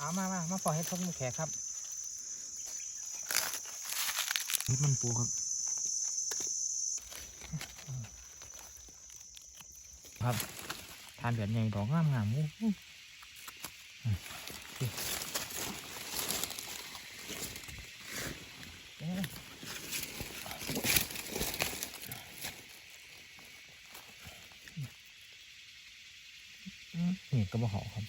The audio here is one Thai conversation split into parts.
เอามามามาปล่อยให้ทบมือแขกครับเฮ็ดมันปูครับครับทานแบบใหญ่ดอกงามงามๆอู้หูอืมนี่เอ๊ะอืมนี่ก็บ่หอครับ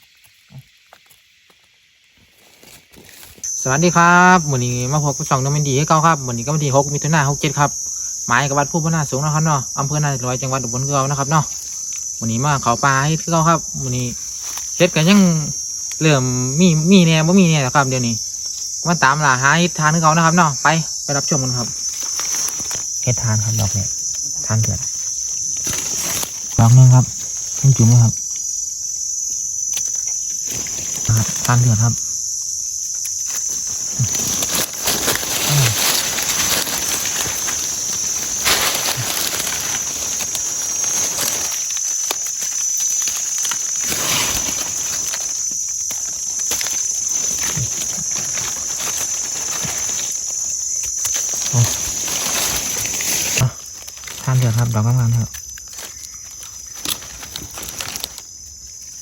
สวัสดีครับวันนี้มาพบกับช่องน้องเมนดีให้เก้าครับวันนี้ก็วันที่หกมิถุนายนหกเจ็ดครับหมายกับวัดผู้พนาสูงนะครับเนาะอำเภอนาลอยจังหวัดอุบลเกานะครับเนาะวันนี้มาเขาปลาให้เก้าครับวันนี้เฮ็ดกันยังเริ่มมีมีแน่บ่มีแน่แล้วครับเดี๋ยวนี้มาตามล่าหาเฮ็ดทานให้เขานะครับเนาะไปไปรับชมกันครับเฮ็ดทานครับดอกเนี่ยทานเถื่อนดอกหนึงครับจุ่มจุ่มครับนะครับทานเถื่อนครับ ครับ ดอกกำลังครับ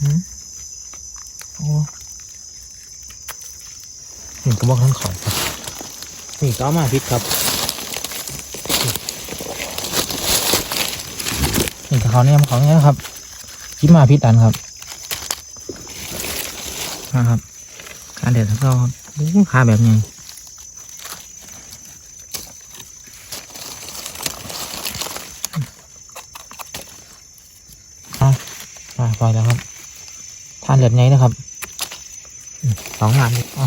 หืมโอ้นี่ก็บอกท่านขอบครับ นี่ก็มาพิษครับ นี่ก็เขาเนี่ยเขาเนี่ยครับยิ้มมาพิษอันครับนะครับการเดือดของเราครับโอ้ขาแบบนี้ อะปล่อยแล้วครับ ทาน เหลือไงนะครับสองงานอ๋อ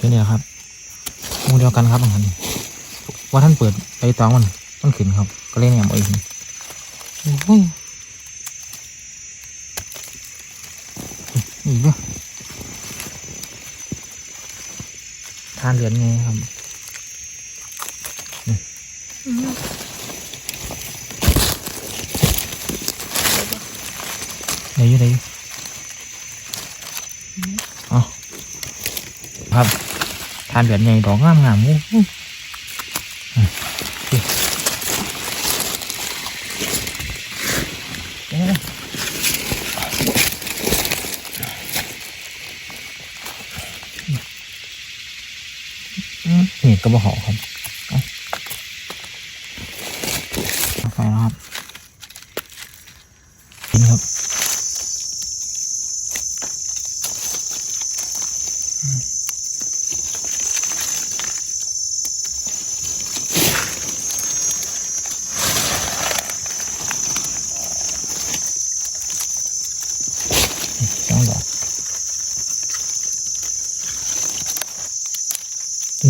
นี่เนี่ยครับมูเดียวกันครับอันนี้ว่าท่านเปิดไปตองมันมันขึ้นครับ ก็เล่นแหนมเอาเองโอ้ยอีกด้วยทานเหลือดไงครับอืม ไห นอยู่ไหนอ๋อครับทานแบบใหญ่ดอกงามงามๆอู้หูอืมโอเคเอ๊ะอืมนี่ก็บ่หอครับเอาเอาไฟแล้วครับกินครับ สองดอก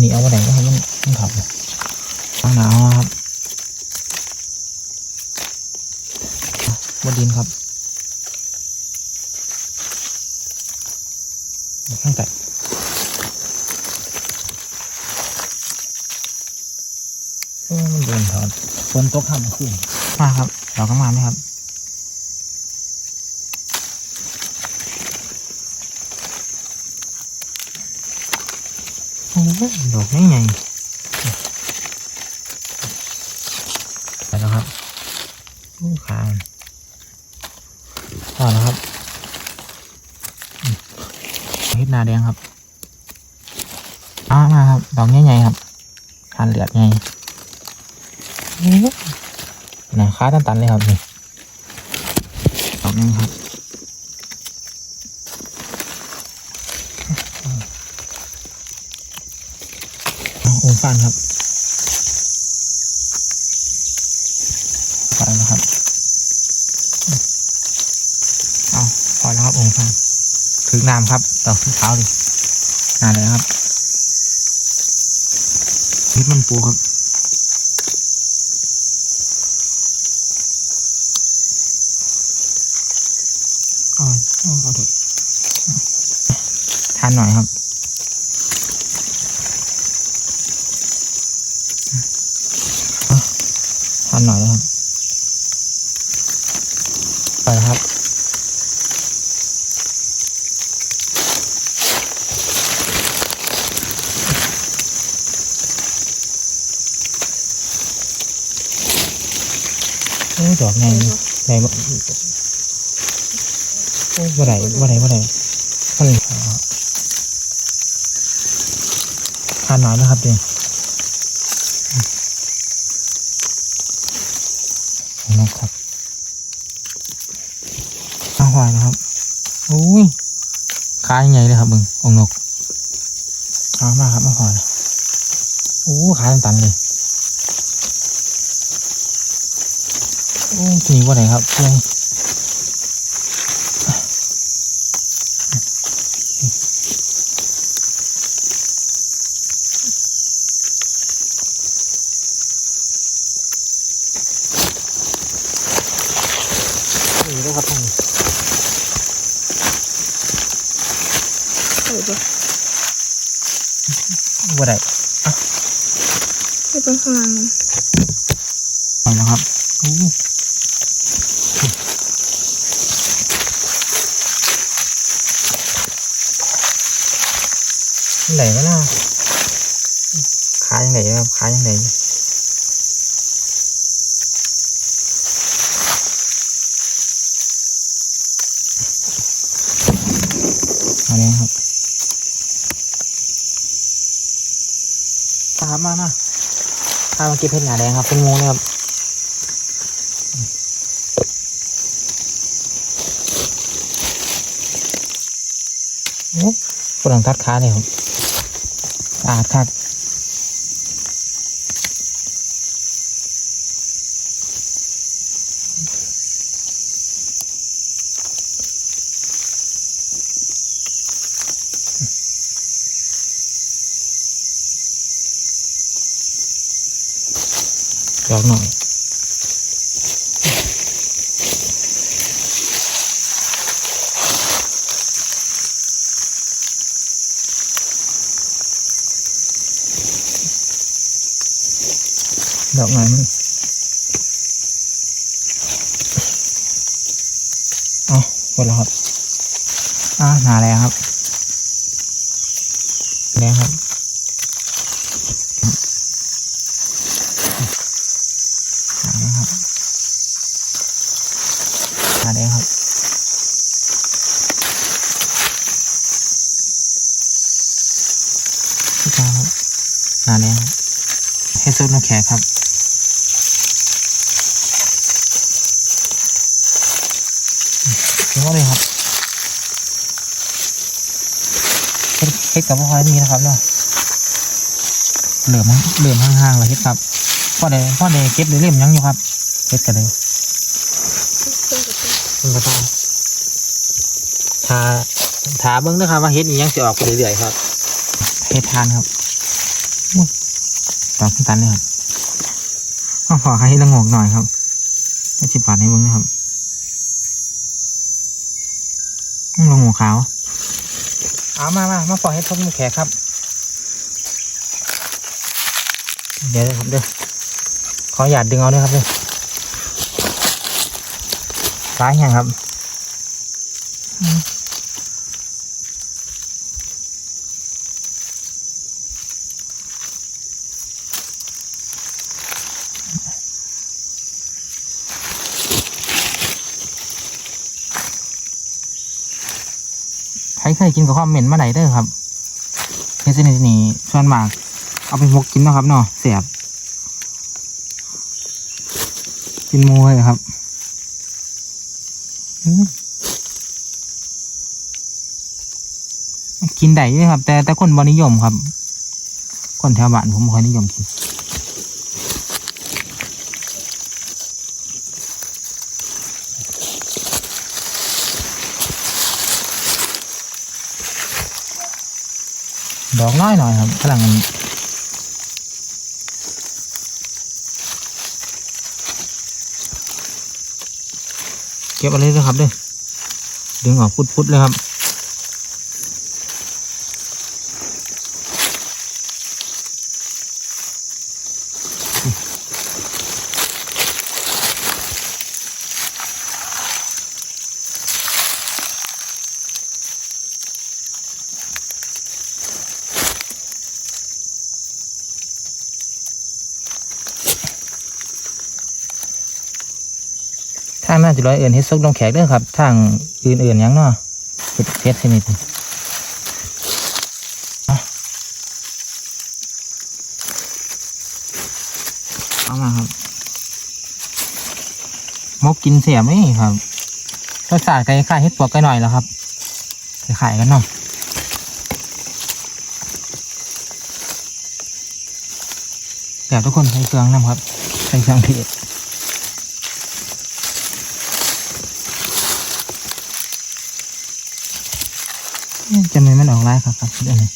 นี่ เอามาไหนก็ให้มันมันขับเลยข้างหนาวครับบนดินครับข้างไก่มันเดินถอดฝนตกข้ามขึ้นมาครับดอกก็มาไหมครับ โอ้ย ดอกนี่ไงไปแล้วครับลูกค้าพอแล้วครับเฮ็ดนาแดงครับเอามาครับ ดอกใหญ่ๆครับทานเหลือดไงโอ้ยหนาค้าตันๆเลยครับนี่ดอกนี้ครับ เอา โอมฟันครับไปแล้วครับ เอาพอแล้วครับโอมฟันถึงน้ำครับต่อที่เท้าดินานเลยครับนิดมันปูครับ หน่อยนะครับไปครับ โอ้ดอกไงไงโอ้บ่ไหนบ่ไหนบ่ไหนมันผ่านหน่อยนะครับเด็ก โอ้ขาตันเลยโอ้ทีนี้ว่าไหนครับเพื่อนนี่ด้วยครับท่านใส่ปะว่าไห นใส่ปะข้างล่างไปแล้วครับโอ้ไหนวะน่ะขายังไงครับขายังไงมาเลยครับตามมามาถ้ามาเก็บเพชรหนาแดงครับ เป็นงูเลยครับโอ้ฝรั่งตัดขาเนี่ยครับอาดครับ ดอกหน่อยดอกไม้มันเอาหมดแล้วครับ อ่าหาแล้วครับแล้วครับหนาแล้วครับหนาแล้วครับพี่ตาครับหนาแล้วครับ ให้ซุปน้ำแข็งครับถึงว่าเลยครับเฮ็ดเฮ็ดกับพ่อนี้นะครับเนาะเหลือมเหลือมห่างๆเลยเฮ็ดครับพ่อเดพ่อเดเก็บเล่มๆยังอยู่ครับเฮ็ดกันเลยเครื่องกับตัวมันก็ต้องทาทาเบิ้งนะครับว่าเฮ็ดอีหยังสิออกไปเรื่อยๆครับเฮ็ดทานครับอุ้ยตอกขึ้นตันเลยครับ ข้อขอให้ละงกหน่อยครับไม่ชิบบาทให้เบิ้งนะครับลงหัวขาวเอามามามาปล่อยให้ทบมือแขกครับ เดี๋ยวครับเด้อขอหยาดดึงเอาด้วยครับเด้อร้ายยังครับอืมใคร เคยกินกับข้าวเหม็นมาไหนเด้อครับเฮดเซนนี่ส่วนมาก เอาไปหมกกินนะครับเนาะเสียบกินมูเลยครับกินได้ด้วยครับ แต่แต่คนบนิยมครับ คนแถวบ้านผมบ่ค่อยนิยมกิน ดอกน้อยหน่อยครับกำลังเก็บอะไรด้วยครับเด้อดึงออกพุดๆเลยครับ จะร้อยเอื่นเฮ็ดซกดงแขกเด้อครับทางอื่นๆยังเนาะเฮ็ดเฮ็ดชนิดนี้เอาเอามาครับมกกินเสียไหมครับรสชาติคล้ายๆเฮ็ดปวกไก่หน่อยแล้วครับคล้ายๆกันเนาะเดี๋ยวทุกคนใส่เครื่องนะครับใส่เครื่องเทศ จะไมมันออกลายครับครับเดี๋ยวนี้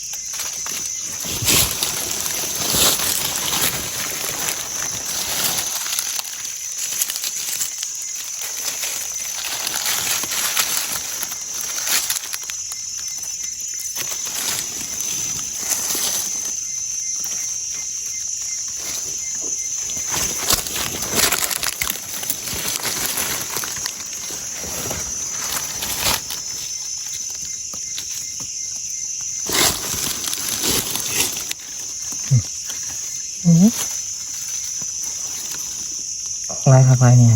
ออกลายครับลายเนี่ย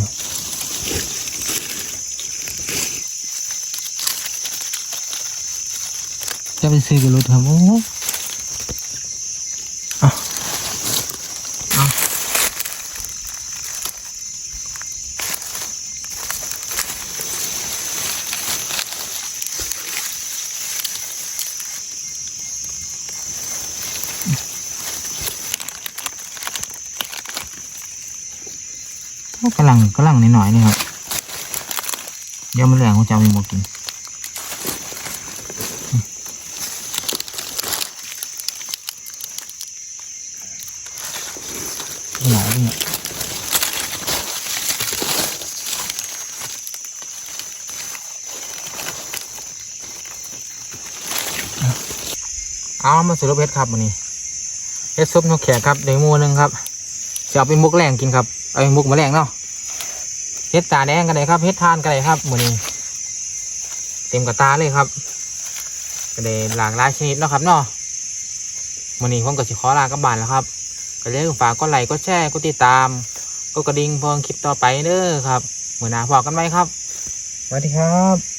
จะไปซื้อกับรถครับโอ้เอาเอากำ ลังกำลังนิดหน่อยนี่ครับ เดี๋ยวมันแรงเขาจะเอาไปหมดกินหลายเนี่ยเอามาสรุปเฮ็ดครับวันนี้เฮ็ดซุปนกแขกครับเดหมูหนึ่งครับจะเอาไปมุกแรงกินครับ เอาไปมุกมาแรงเนาะ เฮ็ดตาแดงกันเลยครับเฮ็ดทานกันเลยครับวันนี้เต็มกระตาเลยครับก็เลยหลากหลายชนิดเนาะครับเนาะวันนี้ผมก็สิขอลากับบ้านแล้วครับก็เลยฝากกดไลค์กดแชร์กดติดตามกดกระดิ่งเพื่อคลิปต่อไปเด้อครับเหมือนหน้าพอกันไหมครับสวัสดีครับ